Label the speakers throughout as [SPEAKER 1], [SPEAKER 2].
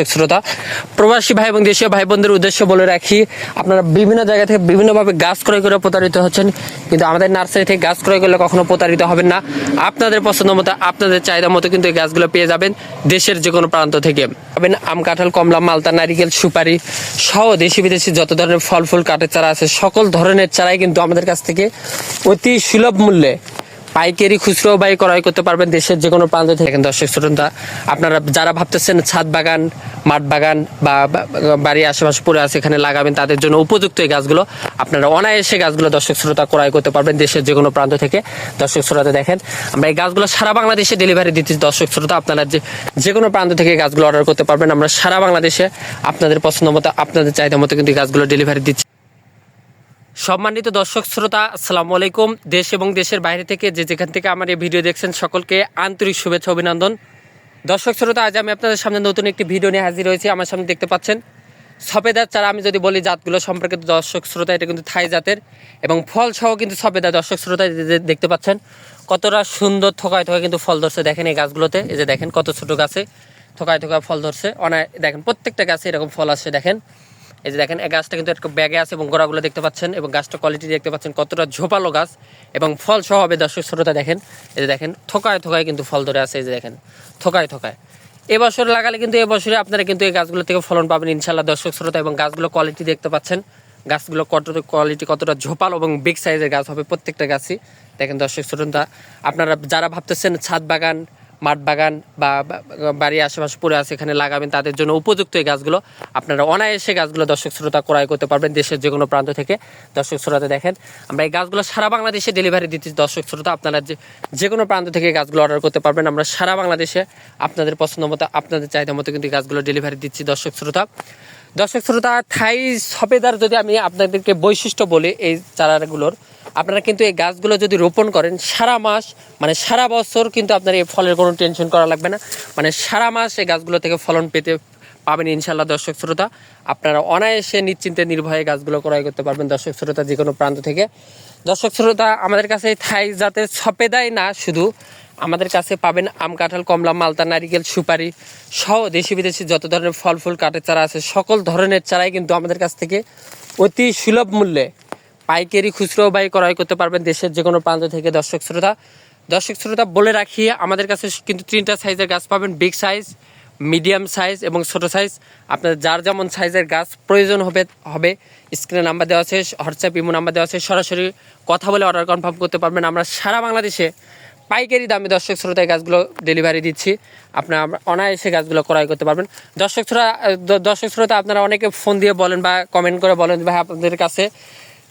[SPEAKER 1] দর্শক, শ্রোতা, প্রবাসী ভাই এবং দেশীয় ভাই বোনদের উদ্দেশ্য বলে রাখি, আপনারা বিভিন্ন জায়গা থেকে বিভিন্নভাবে গাছ ক্রয় করে প্রতারিত হচ্ছেন, কিন্তু আমাদের নার্সারি থেকে গাছ ক্রয় করলে কখনো প্রতারিত হবেন না। আপনাদের পছন্দ মতো, আপনাদের চাহিদা মতো কিন্তু এই গাছগুলো পেয়ে যাবেন দেশের যে কোনো প্রান্ত থেকে। পাবেন আম কাঁঠাল, কমলা, মালতা, নারিকেল, সুপারি সহ দেশি বিদেশি যত ধরনের ফল, ফুল, কাঠের চারা আছে, সকল ধরনের চারাই কিন্তু আমাদের কাছ থেকে অতি সুলভ মূল্যে পাইকারি খুচরো বাই ক্রয় করতে পারবেন দেশের যে কোনো প্রান্ত থেকে। দর্শক শ্রোতা, আপনারা যারা ভাবতেছেন ছাদ বাগান, মাঠ বাগান বা বাড়ির আশেপাশে পড়ে আছে, এখানে লাগাবেন, তাদের জন্য উপযুক্ত এই গাছগুলো আপনারা অনায়াসে গাছগুলো দর্শক শ্রোতা ক্রয় করতে পারবেন দেশের যে কোনো প্রান্ত থেকে। দর্শক শ্রোতা দেখেন, আমরা এই গাছগুলো সারা বাংলাদেশে ডেলিভারি দিচ্ছি দর্শক শ্রোতা, আপনারা যে যে কোনো প্রান্ত থেকে গাছগুলো অর্ডার করতে পারবেন, আমরা সারা বাংলাদেশে আপনাদের পছন্দ মতো, আপনাদের চাহিদা মতো কিন্তু গাছগুলো ডেলিভারি দিচ্ছি। সম্মানিত দর্শক, শ্রোতা, আসসালামু আলাইকুম। দেশ এবং দেশের বাইরে থেকে যে যেখান থেকে আমার এই ভিডিও দেখছেন, সকলকে আন্তরিক শুভেচ্ছা, অভিনন্দন। দর্শক, শ্রোতা, আজ আমি আপনাদের সামনে নতুন একটি ভিডিও নিয়ে হাজির হয়েছি। আমার সামনে দেখতে পাচ্ছেন সফেদার চারা। আমি যদি বলি জাতগুলো সম্পর্কে দর্শক, শ্রোতা, এটা কিন্তু থাই জাতের এবং ফল সহ কিন্তু সফেদা দর্শক, শ্রোতা দেখতে পাচ্ছেন, কতটা সুন্দর থোকায় থোকায় কিন্তু ফল ধরছে। দেখেন এই গাছগুলোতে, এই যে দেখেন কত ছোট গাছে থোকায় থোকায় ফল ধরছে। অনেক দেখেন প্রত্যেকটা গাছে এরকম ফল আসছে দেখেন। এই যে দেখেন, এই গাছটা কিন্তু একটা ব্যাগে আছে এবং গোড়াগুলো দেখতে পাচ্ছেন এবং গাছটা কোয়ালিটি দেখতে পাচ্ছেন কতটা ঝোপালো গাছ এবং ফল সহ হবে দর্শক শ্রোতা দেখেন। এই যে দেখেন, থোকায় থোকায় কিন্তু ফল ধরে আছে, এই যে দেখেন, থোকায় থোকায়। এবছর লাগালে কিন্তু এবছরে আপনারা কিন্তু এই গাছগুলো থেকে ফলন পাবেন ইনশাল্লাহ দর্শক শ্রোতা এবং গাছগুলো কোয়ালিটি দেখতে পাচ্ছেন। গাছগুলো কতটা কোয়ালিটি কতটা ঝোপালো এবং বিগ সাইজের গাছ হবে প্রত্যেকটা গাছই। দেখেন দর্শক শ্রোতা, আপনারা যারা ভাবতেছেন ছাদ বাগান মাঠ বাগান বা বাড়ির আশেপাশে পড়ে আছে, এখানে লাগাবেন, তাদের জন্য উপযুক্ত এই গাছগুলো। আপনারা অনায়াসে গাছগুলো দর্শক শ্রোতা ক্রয় করতে পারবেন দেশের যে কোনো প্রান্ত থেকে। দর্শক শ্রোতা দেখেন, আমরা এই গাছগুলো সারা বাংলাদেশে ডেলিভারি দিচ্ছি দর্শক শ্রোতা, আপনারা যে যে কোনো প্রান্ত থেকে গাছগুলো অর্ডার করতে পারবেন। আমরা সারা বাংলাদেশে আপনাদের পছন্দ মতো, আপনাদের চাহিদা মতো কিন্তু গাছগুলো ডেলিভারি দিচ্ছি দর্শক শ্রোতা। দর্শক শ্রোতা, থাই সবেদার যদি আমি আপনাদেরকে বৈশিষ্ট্য বলি, এই চারাগুলোর আপনারা কিন্তু এই গাছগুলো যদি রোপণ করেন, সারা মাস মানে সারা বছর কিন্তু আপনার এই ফলের কোনো টেনশন করা লাগবে না। মানে সারা মাস এই গাছগুলো থেকে ফলন পেতে পাবেন ইনশাল্লাহ দর্শক শ্রোতা। আপনারা অনায়াসে নিশ্চিন্তে নির্ভয়ে গাছগুলো ক্রয় করতে পারবেন দর্শক শ্রোতা যে কোনো প্রান্ত থেকে। দর্শক শ্রোতা, আমাদের কাছে থাই জাতের সপেদাই না, শুধু আমাদের কাছে পাবেন আম কাঁঠাল, কমলা, মালতা, নারিকেল, সুপারি সহ দেশি বিদেশি যত ধরনের ফল ফুল, কাঠের চারা আছে, সকল ধরনের চারাই কিন্তু আমাদের কাছ থেকে অতি সুলভ মূল্যে পাইকারি খুচরো বাই ক্রয় করতে পারবেন দেশের যে কোনো প্রান্ত থেকে দর্শক শ্রোতা। দর্শক শ্রোতা, বলে রাখি, আমাদের কাছে কিন্তু তিনটা সাইজের গাছ পাবেন। বিগ সাইজ, মিডিয়াম সাইজ এবং ছোট সাইজ। আপনার যার যেমন সাইজের গাছ প্রয়োজন হবে হবে, স্ক্রিনে নাম্বার দেওয়া আছে, হোয়াটসঅ্যাপ, ইমো নাম্বার দেওয়া আছে, সরাসরি কথা বলে অর্ডার কনফার্ম করতে পারবেন। আমরা সারা বাংলাদেশে পাইকারি দামে দর্শক শ্রোতায় গাছগুলো ডেলিভারি দিচ্ছি। আপনারা অনায়াসে গাছগুলো ক্রয় করতে পারবেন। দর্শক শ্রোতা দর্শক শ্রোতা, আপনারা অনেকে ফোন দিয়ে বলেন বা কমেন্ট করে বলেন ভাই আপনাদের কাছে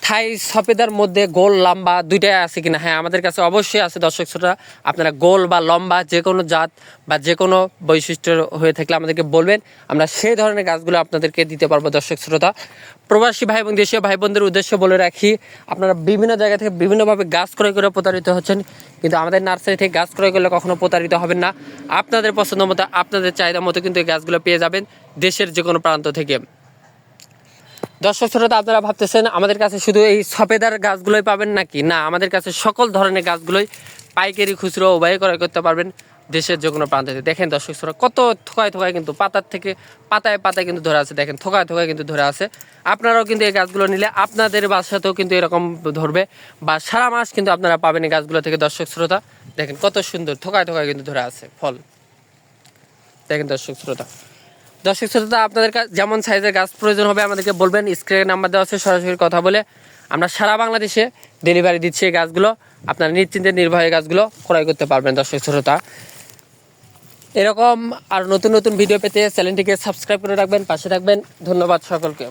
[SPEAKER 1] থাই সফেদার মধ্যে গোল, লম্বা দুইটাই আছে কিনা? হ্যাঁ আমাদের কাছে অবশ্যই আছে দর্শক শ্রোতা। আপনারা গোল বা লম্বা যে কোনো জাত বা যে কোনো বৈশিষ্ট্য হয়ে থাকলে আমাদেরকে বলবেন। আমরা সেই ধরনের গাছগুলো আপনাদেরকে দিতে পারব দর্শক শ্রোতা। প্রবাসী ভাই এবং দেশীয় ভাই বোনদের উদ্দেশ্য বলে রাখি, আপনারা বিভিন্ন জায়গা থেকে বিভিন্নভাবে গাছ ক্রয় করে প্রতারিত হচ্ছেন। কিন্তু আমাদের নার্সারি থেকে গাছ ক্রয় করলে কখনো প্রতারিত হবেন না। আপনাদের পছন্দ মতো আপনাদের চাহিদা মতো কিন্তু এই গাছগুলো পেয়ে যাবেন দেশের যে কোনো প্রান্ত থেকে। দর্শক শ্রোতা, আপনারা ভাবতেছেন আমাদের কাছে শুধু এই সফেদার গাছগুলোই পাবেন নাকি? না, আমাদের কাছে সকল ধরনের গাছগুলোই পাইকারি খুচরো উভয় ক্রয় করতে পারবেন দেশের যে কোনো প্রান্ত। দেখেন দর্শক শ্রোতা, কত থোকায় থোকায় কিন্তু পাতার থেকে, পাতায় পাতায় কিন্তু ধরে আছে। দেখেন, থোকায় থোকায় কিন্তু ধরে আছে। আপনারাও কিন্তু এই গাছগুলো নিলে আপনাদের বাসাতেও কিন্তু এরকম ধরবে বা সারা মাস কিন্তু আপনারা পাবেন এই গাছগুলো থেকে, দর্শক শ্রোতা। দেখেন, কত সুন্দর থোকায় থোকায় কিন্তু ধরে আছে ফল। দেখেন, দর্শক শ্রোতা দর্শক শ্রোতা, আপনাদের যেমন সাইজের গাছ প্রয়োজন হবে, আমাদেরকে বলবেন স্ক্রিনে নাম্বার দেওয়া আছে, সরাসরি কথা বলে আমরা সারা বাংলাদেশে ডেলিভারি দিচ্ছি এই গাছগুলো। আপনারা নিশ্চিন্তে নির্ভয়ে গাছগুলো ক্রয় করতে পারবেন, দর্শক শ্রোতা। এরকম আর নতুন নতুন ভিডিও পেতে চ্যানেলটিকে সাবস্ক্রাইব করে রাখবেন, পাশে রাখবেন ধন্যবাদ সকলকে।